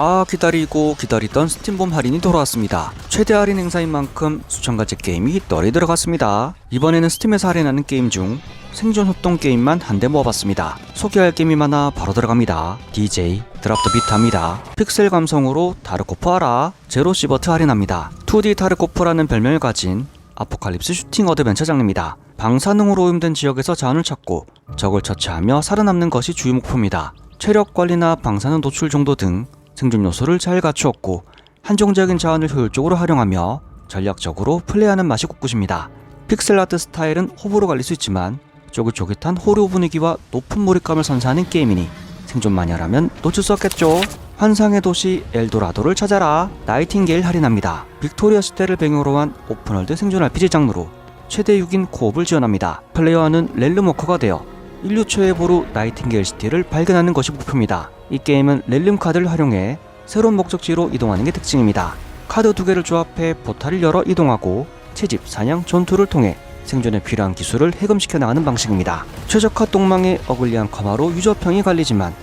아 기다리고 기다리던 스팀봄 할인이 돌아왔습니다. 최대 할인 행사인 만큼 수천 가지 게임이 널리 들어갔습니다. 이번에는 스팀에서 할인하는 게임 중 생존 협동 게임만 한 대 모아봤습니다. 소개할 게임이 많아 바로 들어갑니다. DJ 드랍더 비트합니다. 픽셀 감성으로 다르코프 알아 제로 시버트 할인합니다. 2D 다르코프라는 별명을 가진 아포칼립스 슈팅 어드벤처 장르입니다. 방사능으로 오염된 지역에서 자원을 찾고 적을 처치하며 살아남는 것이 주요 목표입니다. 체력 관리나 방사능 노출 정도 등 생존 요소를 잘 갖추었고 한정적인 자원을 효율적으로 활용하며 전략적으로 플레이하는 맛이 곳곳입니다. 픽셀 아트 스타일은 호불호 갈릴 수 있지만 쫄깃쫄깃한 호르 분위기와 높은 몰입감을 선사하는 게임이니 생존 마니아라면 놓칠 수 없겠죠. 환상의 도시 엘도라도를 찾아라 나이팅게일 할인합니다. 빅토리아 시대를 배경으로 한 오픈월드 생존 RPG 장르로 최대 6인 코업을 지원합니다. 플레이어는 렐름워커가 되어 인류 최애 보루 나이팅게일 시티를 발견하는 것이 목표입니다. 이 게임은 렐름 카드를 활용해 새로운 목적지로 이동하는 게 특징입니다. 카드 두 개를 조합해 포탈을 열어 이동하고 채집, 사냥, 전투를 통해 생존에 필요한 기술을 해금시켜 나가는 방식입니다. 최적화 똥망의 어글리한 커마로 유저평이 갈리지만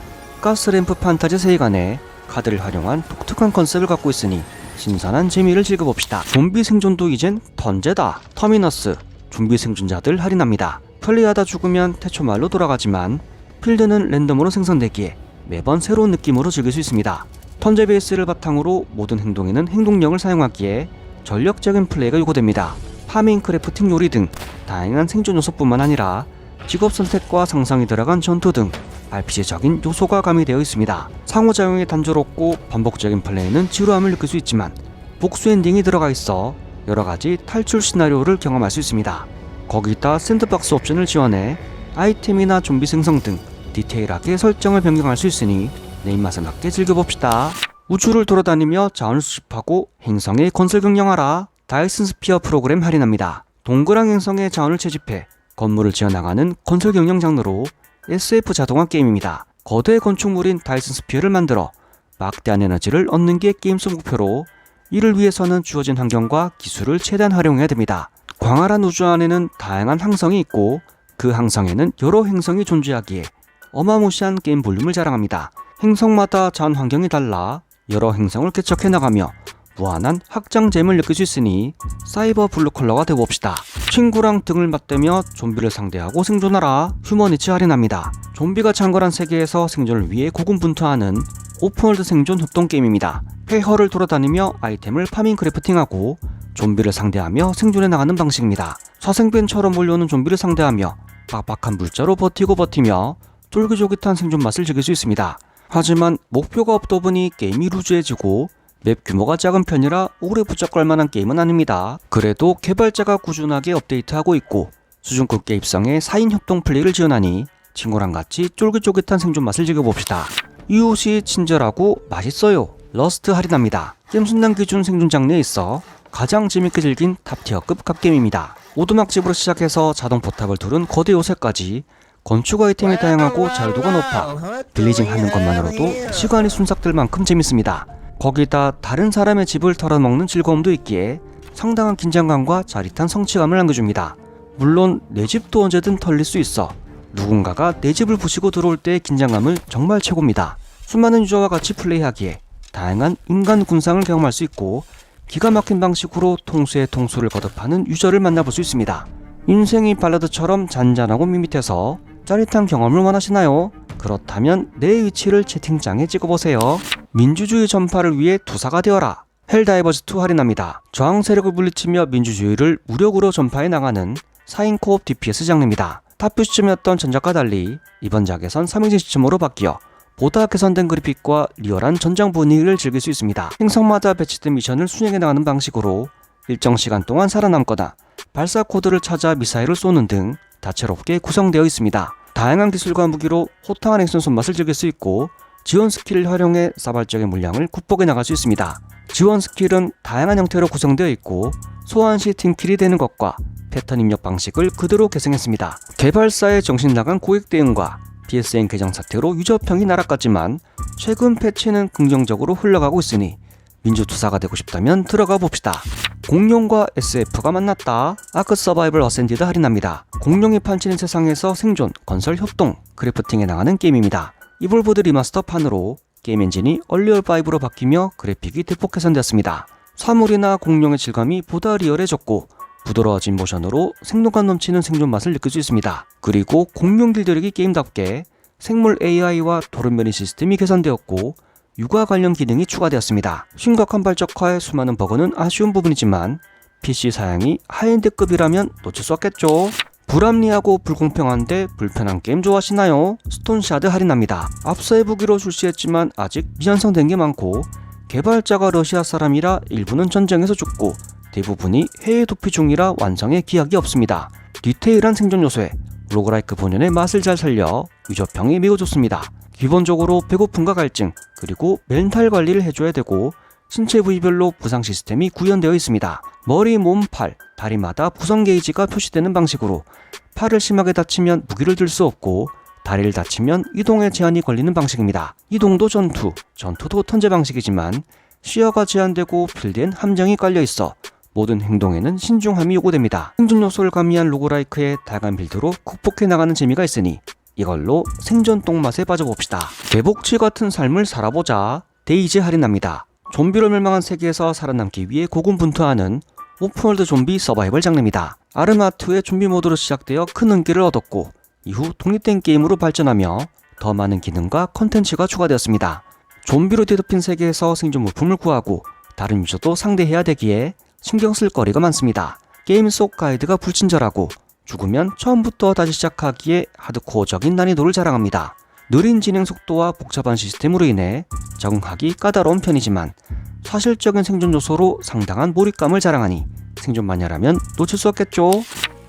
가스램프 판타지 세계관에 카드를 활용한 독특한 컨셉을 갖고 있으니 신선한 재미를 즐겨봅시다. 좀비 생존도 이젠 던제다. 터미너스 좀비 생존자들 할인합니다. 플레이하다 죽으면 태초말로 돌아가지만 필드는 랜덤으로 생성되기에 매번 새로운 느낌으로 즐길 수 있습니다. 턴제 베이스를 바탕으로 모든 행동에는 행동력을 사용하기에 전력적인 플레이가 요구됩니다. 파밍, 크래프팅, 요리 등 다양한 생존 요소뿐만 아니라 직업 선택과 상상이 들어간 전투 등 RPG적인 요소가 가미되어 있습니다. 상호작용이 단조롭고 반복적인 플레이는 지루함을 느낄 수 있지만 복수 엔딩이 들어가 있어 여러 가지 탈출 시나리오를 경험할 수 있습니다. 거기다 샌드박스 옵션을 지원해 아이템이나 좀비 생성 등 디테일하게 설정을 변경할 수 있으니 내 입맛에 맞게 즐겨봅시다. 우주를 돌아다니며 자원을 수집하고 행성에 건설 경영하라. 다이슨 스피어 프로그램 할인합니다. 동그란 행성에 자원을 채집해 건물을 지어나가는 건설 경영 장르로 SF 자동화 게임입니다. 거대 건축물인 다이슨 스피어를 만들어 막대한 에너지를 얻는 게 게임 속 목표로 이를 위해서는 주어진 환경과 기술을 최대한 활용해야 됩니다. 광활한 우주 안에는 다양한 항성이 있고 그 항성에는 여러 행성이 존재하기에 어마무시한 게임 볼륨을 자랑합니다. 행성마다 자원 환경이 달라 여러 행성을 개척해 나가며 무한한 확장잼을 느낄 수 있으니 사이버 블루 컬러가 되어봅시다. 친구랑 등을 맞대며 좀비를 상대하고 생존하라 휴머니치 할인합니다. 좀비가 창궐한 세계에서 생존을 위해 고군분투하는 오픈월드 생존 협동 게임입니다. 폐허를 돌아다니며 아이템을 파밍 크래프팅하고 좀비를 상대하며 생존해 나가는 방식입니다. 사생팬처럼 몰려오는 좀비를 상대하며 빡빡한 물자로 버티고 버티며 쫄깃쫄깃한 생존 맛을 즐길 수 있습니다. 하지만 목표가 없다 보니 게임이 루즈해지고 맵 규모가 작은 편이라 오래 붙잡을 만한 게임은 아닙니다. 그래도 개발자가 꾸준하게 업데이트하고 있고 수준급 게임성의 4인 협동 플레이를 지원하니 친구랑 같이 쫄깃쫄깃한 생존 맛을 즐겨봅시다. 이웃이 친절하고 맛있어요. 러스트 할인합니다. 게임 순단 기준 생존 장르에 있어 가장 재밌게 즐긴 탑티어급 갓게임입니다. 오두막집으로 시작해서 자동 포탑을 두른 거대 요새까지 건축 아이템이 다양하고 자유도가 높아 빌리징 하는 것만으로도 시간이 순삭될 만큼 재밌습니다. 거기다 다른 사람의 집을 털어먹는 즐거움도 있기에 상당한 긴장감과 짜릿한 성취감을 안겨줍니다. 물론 내 집도 언제든 털릴 수 있어 누군가가 내 집을 부시고 들어올 때의 긴장감을 정말 최고입니다. 수많은 유저와 같이 플레이하기에 다양한 인간 군상을 경험할 수 있고 기가 막힌 방식으로 통수의 통수를 거듭하는 유저를 만나볼 수 있습니다. 인생이 발라드처럼 잔잔하고 밋밋해서 짜릿한 경험을 원하시나요? 그렇다면 내 위치를 채팅창에 찍어보세요. 민주주의 전파를 위해 투사가 되어라. 헬다이버즈2 할인합니다. 저항 세력을 물리치며 민주주의를 무력으로 전파해 나가는 4인 코업 DPS 장르입니다. 탑뷰 시점이었던 전작과 달리 이번 작에선 3인칭 시점으로 바뀌어 보다 개선된 그래픽과 리얼한 전장 분위기를 즐길 수 있습니다. 행성마다 배치된 미션을 수행해 나가는 방식으로 일정 시간 동안 살아남거나 발사 코드를 찾아 미사일을 쏘는 등 다채롭게 구성되어 있습니다. 다양한 기술과 무기로 호탕한 액션 손맛을 즐길 수 있고 지원 스킬을 활용해 사발적인 물량을 굿복해 나갈 수 있습니다. 지원 스킬은 다양한 형태로 구성되어 있고 소환 시 팀킬이 되는 것과 패턴 입력 방식을 그대로 계승했습니다. 개발사의 정신 나간 고액 대응과 PSN 계정 사태로 유저평이 날아갔지만 최근 패치는 긍정적으로 흘러가고 있으니 민주투사가 되고 싶다면 들어가 봅시다. 공룡과 SF가 만났다. 아크 서바이벌 어센디드 할인합니다. 공룡이 판치는 세상에서 생존, 건설, 협동, 크래프팅에 나가는 게임입니다. 이볼보드 리마스터판으로 게임 엔진이 얼리얼 5로 바뀌며 그래픽이 대폭 개선되었습니다. 사물이나 공룡의 질감이 보다 리얼해졌고 부드러워진 모션으로 생동감 넘치는 생존 맛을 느낄 수 있습니다. 그리고 공룡 길들이기 게임답게 생물 AI와 도른변이 시스템이 개선되었고 육아 관련 기능이 추가되었습니다. 심각한 발적화에 수많은 버그는 아쉬운 부분이지만 PC 사양이 하이엔드급이라면 놓칠 수 없겠죠. 불합리하고 불공평한데 불편한 게임 좋아하시나요? 스톤샤드 할인합니다. 앞서의 무기로 출시했지만 아직 미완성된 게 많고 개발자가 러시아 사람이라 일부는 전쟁에서 죽고 대부분이 해외 도피 중이라 완성에 기약이 없습니다. 디테일한 생존 요소에 로그라이크 본연의 맛을 잘 살려 유저평이 매우 좋습니다. 기본적으로 배고픔과 갈증, 그리고 멘탈 관리를 해줘야 되고 신체 부위별로 부상 시스템이 구현되어 있습니다. 머리, 몸, 팔, 다리마다 부상 게이지가 표시되는 방식으로 팔을 심하게 다치면 무기를 들 수 없고 다리를 다치면 이동에 제한이 걸리는 방식입니다. 이동도 전투, 전투도 턴제 방식이지만 시야가 제한되고 필드엔 함정이 깔려 있어 모든 행동에는 신중함이 요구됩니다. 생존 요소를 가미한 로그라이크의 다양한 빌드로 극복해 나가는 재미가 있으니 이걸로 생존 똥맛에 빠져봅시다. 개복치 같은 삶을 살아보자. 데이지 할인합니다. 좀비로 멸망한 세계에서 살아남기 위해 고군분투하는 오픈월드 좀비 서바이벌 장르입니다. 아르마트의 좀비 모드로 시작되어 큰 인기를 얻었고 이후 독립된 게임으로 발전하며 더 많은 기능과 컨텐츠가 추가되었습니다. 좀비로 뒤덮인 세계에서 생존 물품을 구하고 다른 유저도 상대해야 되기에 신경 쓸 거리가 많습니다. 게임 속 가이드가 불친절하고 죽으면 처음부터 다시 시작하기에 하드코어적인 난이도를 자랑합니다. 느린 진행 속도와 복잡한 시스템으로 인해 적응하기 까다로운 편이지만 사실적인 생존 요소로 상당한 몰입감을 자랑하니 생존 마녀라면 놓칠 수 없겠죠.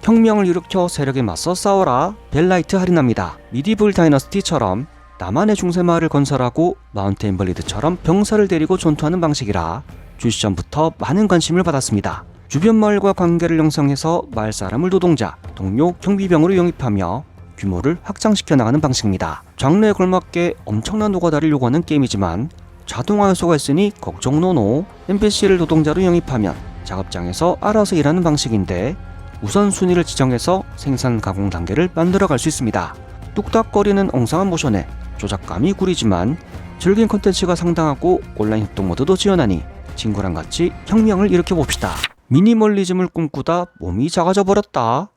혁명을 일으켜 세력에 맞서 싸워라 벨라이트 할인합니다. 미디블 다이너스티처럼 나만의 중세마을을 건설하고 마운테인 블리드처럼 병사를 데리고 전투하는 방식이라 출시전부터 많은 관심을 받았습니다. 주변 마을과 관계를 형성해서 마을 사람을 노동자, 동료, 경비병으로 영입하며 규모를 확장시켜 나가는 방식입니다. 장르에 걸맞게 엄청난 노가다를 요구하는 게임이지만 자동화 요소가 있으니 걱정 노노 NPC를 노동자로 영입하면 작업장에서 알아서 일하는 방식인데 우선순위를 지정해서 생산 가공 단계를 만들어 갈 수 있습니다. 뚝딱거리는 엉성한 모션에 조작감이 구리지만 즐긴 컨텐츠가 상당하고 온라인 협동 모드도 지원하니 친구랑 같이 혁명을 일으켜 봅시다. 미니멀리즘을 꿈꾸다 몸이 작아져 버렸다.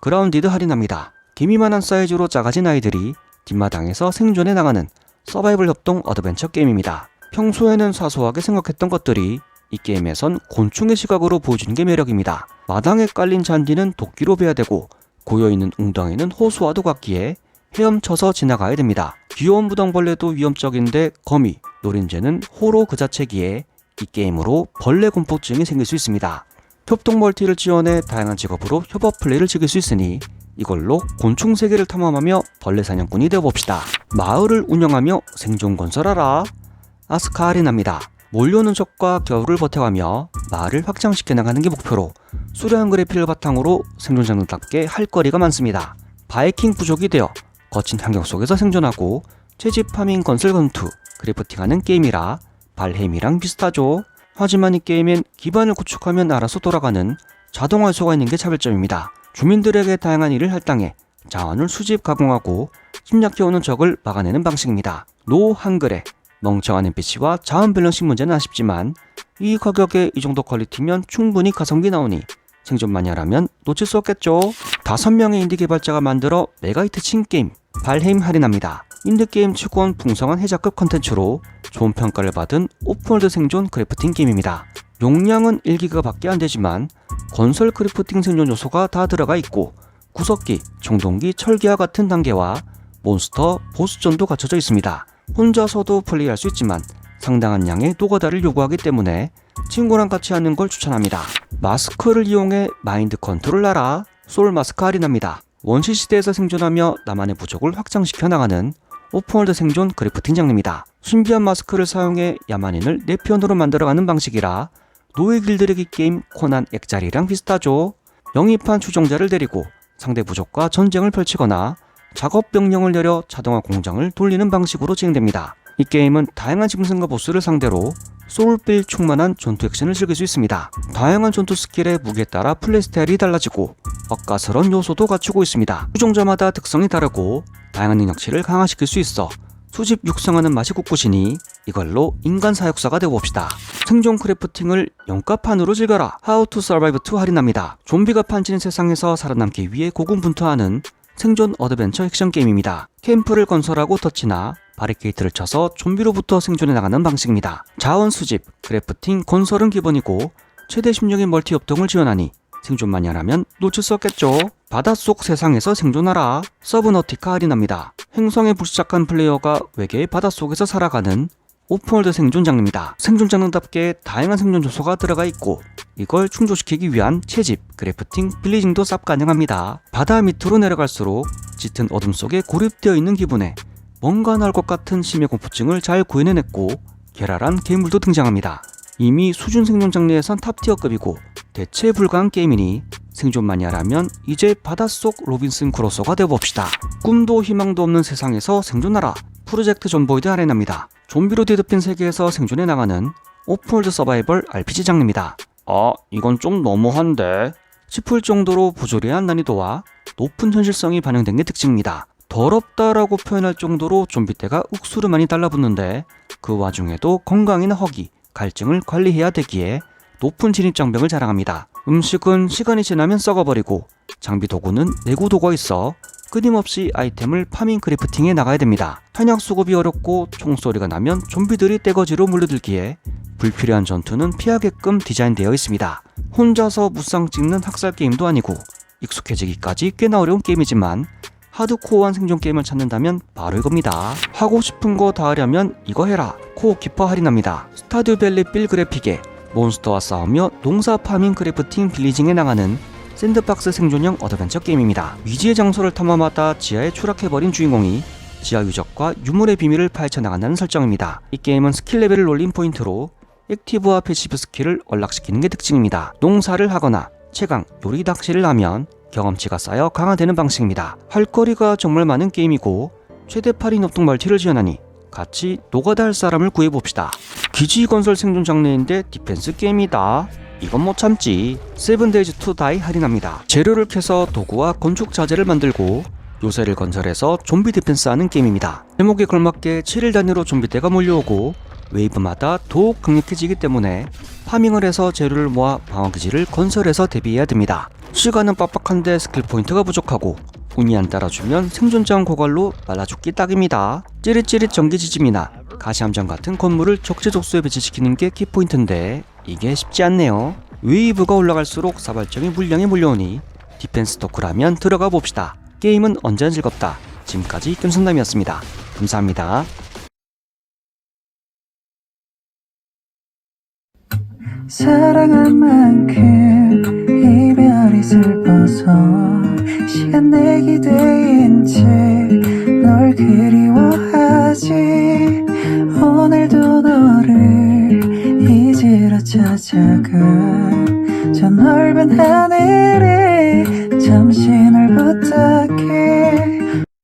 그라운디드 할인합니다. 기미만한 사이즈로 작아진 아이들이 뒷마당에서 생존해 나가는 서바이벌 협동 어드벤처 게임입니다. 평소에는 사소하게 생각했던 것들이 이 게임에선 곤충의 시각으로 보여주는 게 매력입니다. 마당에 깔린 잔디는 도끼로 베야 되고 고여있는 웅덩이는 호수와도 같기에 헤엄쳐서 지나가야 됩니다. 귀여운 무당벌레도 위험적인데 거미, 노린재는 호로 그 자체기에 이 게임으로 벌레 공포증이 생길 수 있습니다. 협동 멀티를 지원해 다양한 직업으로 협업 플레이를 즐길 수 있으니 이걸로 곤충 세계를 탐험하며 벌레 사냥꾼이 되어봅시다. 마을을 운영하며 생존 건설하라. 아스카 할인합니다. 몰려오는 적과 겨울을 버텨가며 마을을 확장시켜 나가는 게 목표로 수려한 그래픽을 바탕으로 생존 장르답게 할 거리가 많습니다. 바이킹 부족이 되어 거친 환경 속에서 생존하고 채집 파밍 건설 건투 크래프팅하는 게임이라 발헤임이랑 비슷하죠. 하지만 이 게임엔 기반을 구축하면 알아서 돌아가는 자동화 요소가 있는 게 차별점입니다. 주민들에게 다양한 일을 할당해 자원을 수집 가공하고 침략해오는 적을 막아내는 방식입니다. 노 한글에 멍청한 NPC와 자원 밸런싱 문제는 아쉽지만 이 가격에 이 정도 퀄리티면 충분히 가성비 나오니 생존 마니아라면 놓칠 수 없겠죠. 다섯 명의 인디 개발자가 만들어 메가히트 친 게임 발헤임 할인합니다. 인디게임 치고온 풍성한 해자급 컨텐츠로 좋은 평가를 받은 오픈월드 생존 크래프팅 게임입니다. 용량은 1기가 밖에 안 되지만 건설 크래프팅 생존 요소가 다 들어가 있고 구석기, 청동기, 철기와 같은 단계와 몬스터, 보스전도 갖춰져 있습니다. 혼자서도 플레이할 수 있지만 상당한 양의 노가다를 요구하기 때문에 친구랑 같이 하는 걸 추천합니다. 마스크를 이용해 마인드 컨트롤 하라 솔 마스크 할인합니다. 원시 시대에서 생존하며 나만의 부족을 확장시켜 나가는 오픈월드 생존 크래프팅 장르입니다. 신비한 마스크를 사용해 야만인을 내 편으로 만들어가는 방식이라 노예 길들이기 게임 코난 액자리랑 비슷하죠. 영입한 추종자를 데리고 상대 부족과 전쟁을 펼치거나 작업 병력을 내려 자동화 공장을 돌리는 방식으로 진행됩니다. 이 게임은 다양한 짐승과 보스를 상대로 소울빌 충만한 전투 액션을 즐길 수 있습니다. 다양한 전투 스킬의 무게에 따라 플레이 스타일이 달라지고 엇가스런 요소도 갖추고 있습니다. 추종자마다 특성이 다르고 다양한 능력치를 강화시킬 수 있어 수집 육성하는 맛이 꿋꿋이니 이걸로 인간 사육사가 되어봅시다. 생존 크래프팅을 영가판으로 즐겨라. How to Survive 2 할인합니다. 좀비가 판치는 세상에서 살아남기 위해 고군분투하는 생존 어드벤처 액션 게임입니다. 캠프를 건설하고 터치나 바리케이트를 쳐서 좀비로부터 생존해 나가는 방식입니다. 자원 수집, 크래프팅, 건설은 기본이고 최대 16의 멀티 협동을 지원하니 생존만 하라면 놓칠 수 없겠죠. 바닷속 세상에서 생존하라. 서브너티카 할인합니다. 행성에 불시착한 플레이어가 외계의 바닷속에서 살아가는 오픈월드 생존 장르입니다. 생존 장르답게 다양한 생존 요소가 들어가 있고 이걸 충족시키기 위한 채집, 크래프팅, 빌리징도 쌉 가능합니다. 바다 밑으로 내려갈수록 짙은 어둠 속에 고립되어 있는 기분에 뭔가 나올 것 같은 심해 공포증을 잘 구해내냈고 괴랄한 괴물도 등장합니다. 이미 수준 생존 장르에선 탑티어급이고 대체 불가한 게임이니 생존 마니아라면 이제 바닷속 로빈슨 크로소가 되어봅시다. 꿈도 희망도 없는 세상에서 생존하라. 프로젝트 존보이드 할인합니다. 좀비로 뒤덮인 세계에서 생존해 나가는 오픈월드 서바이벌 RPG 장르입니다. 아, 이건 좀 너무한데? 싶을 정도로 부조리한 난이도와 높은 현실성이 반영된 게 특징입니다. 더럽다라고 표현할 정도로 좀비 떼가 욱수르 많이 달라붙는데 그 와중에도 건강이나 허기, 갈증을 관리해야 되기에 높은 진입 장벽을 자랑합니다. 음식은 시간이 지나면 썩어버리고 장비 도구는 내구 도구가 있어 끊임없이 아이템을 파밍 크래프팅해 나가야 됩니다. 탄약 수급이 어렵고 총소리가 나면 좀비들이 떼거지로 물려들기에 불필요한 전투는 피하게끔 디자인되어 있습니다. 혼자서 무쌍 찍는 학살 게임도 아니고 익숙해지기까지 꽤나 어려운 게임이지만 하드코어한 생존 게임을 찾는다면 바로 이겁니다. 하고 싶은 거 다 하려면 이거 해라. 코어 기퍼 할인합니다. 스타듀밸리 빌 그래픽에 몬스터와 싸우며 농사 파밍 크래프팅 빌리징에 나가는 샌드박스 생존형 어드벤처 게임입니다. 위지의 장소를 탐험하다 지하에 추락해버린 주인공이 지하 유적과 유물의 비밀을 파헤쳐 나간다는 설정입니다. 이 게임은 스킬 레벨을 올린 포인트로 액티브와 패시브 스킬을 언락시키는 게 특징입니다. 농사를 하거나 채강, 요리 낚시를 하면 경험치가 쌓여 강화되는 방식입니다. 할 거리가 정말 많은 게임이고 최대 8인 협동 멀티를 지원하니 같이 노가다 할 사람을 구해봅시다. 기지 건설 생존 장르인데 디펜스 게임이다. 이건 못 참지. 세븐데이즈 투 다이 할인합니다. 재료를 캐서 도구와 건축 자재를 만들고 요새를 건설해서 좀비 디펜스 하는 게임입니다. 제목에 걸맞게 7일 단위로 좀비대가 몰려오고 웨이브마다 더욱 강력해지기 때문에 파밍을 해서 재료를 모아 방어기지를 건설해서 대비해야 됩니다. 시간은 빡빡한데 스킬 포인트가 부족하고 운이 안 따라주면 생존자원 고갈로 말라 죽기 딱입니다. 찌릿찌릿 전기지짐이나 가시함정 같은 건물을 적재적소에 배치시키는 게 키포인트인데 이게 쉽지 않네요. 웨이브가 올라갈수록 사발정이 물량이 몰려오니 디펜스 토크라면 들어가 봅시다. 게임은 언제나 즐겁다. 지금까지 겜선남이었습니다. 감사합니다. 사랑한 만큼 슬퍼서 시간 내 기대인지 널 그리워하지. 오늘도 너를 잊으러 찾아가. 저 넓은 하늘에 잠시 널 붙잡